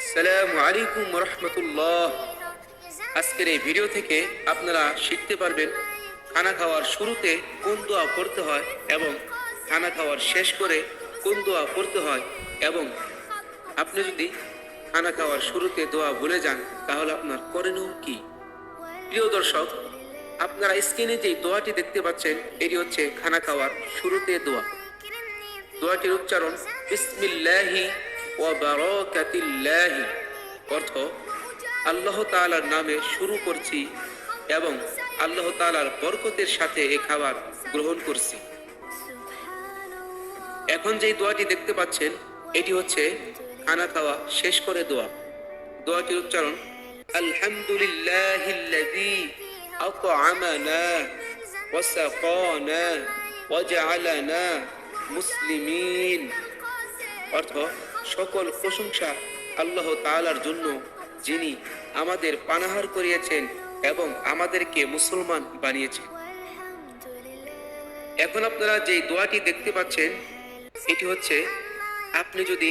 আসসালামু আলাইকুম রহমতুল্লাহ আজকের এই ভিডিও থেকে আপনারা শিখতে পারবেন খানা খাওয়ার শুরুতে কোন দোয়া পড়তে হয় এবং খানা খাওয়ার শেষ করে কোন দোয়া পড়তে হয় এবং আপনি যদি খানা খাওয়ার শুরুতে দোয়া ভুলে যান, তাহলে আপনার করণীয় কি? প্রিয় দর্শক, আপনারা স্ক্রিনে যে দোয়াটি দেখতে পাচ্ছেন, এটি হচ্ছে খানা খাওয়ার শুরুতে দোয়া। দোয়াটির উচ্চারণ, বিসমিল্লাহি অর্থ, আল্লাহ তাআলার নামে শুরু করছি এবং আল্লাহ তাআলার বরকতের সাথে এই খাবার গ্রহণ করছি। এখন যেই দোয়াটি দেখতে পাচ্ছেন, এটি হচ্ছে খানা খাওয়া শেষ করে দোয়া। দোয়াটির উচ্চারণ জা'আলানা মুসলিমিন। অর্থ সকল প্রশংসা আল্লাহ তালার জন্য, যিনি আমাদের পানাহার করিয়েছেন এবং আমাদেরকে মুসলমান বানিয়েছেন। এখন আপনারা যে দোয়াটি দেখতে পাচ্ছেন, এটি হচ্ছে, আপনি যদি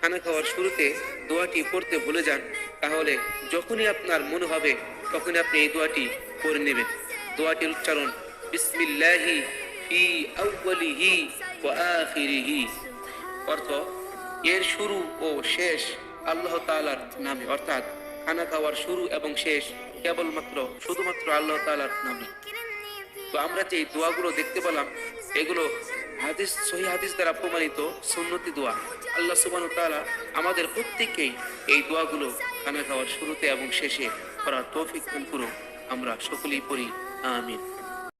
খানা খাওয়ার শুরুতে দোয়াটি পড়তে ভুলে যান, তাহলে যখনই আপনার মনে হবে, তখনই আপনি এই দোয়াটি পড়ে নেবেন। দোয়াটির উচ্চারণ, বিসমিল্লাহি ফি আউয়ালিহি ওয়া আখিরিহি। অর্থ এর শুরু ও শেষ আল্লাহ তাআলার নামে, অর্থাৎ খানা খাওয়ার শুরু এবং শেষ কেবলমাত্র, শুধুমাত্র আল্লাহ তাআলার নামে। তো আমরা যে দোয়াগুলো দেখতে পেলাম, এগুলো হাদিস, সহি হাদিস দ্বারা প্রমাণিত সুন্নতি দোয়া। আল্লাহ সুবান তাআলা আমাদের প্রত্যেককেই এই দোয়াগুলো খানা খাওয়ার শুরুতে এবং শেষে করার তৌফিক আমরা সকলেই পড়ি, আমিন।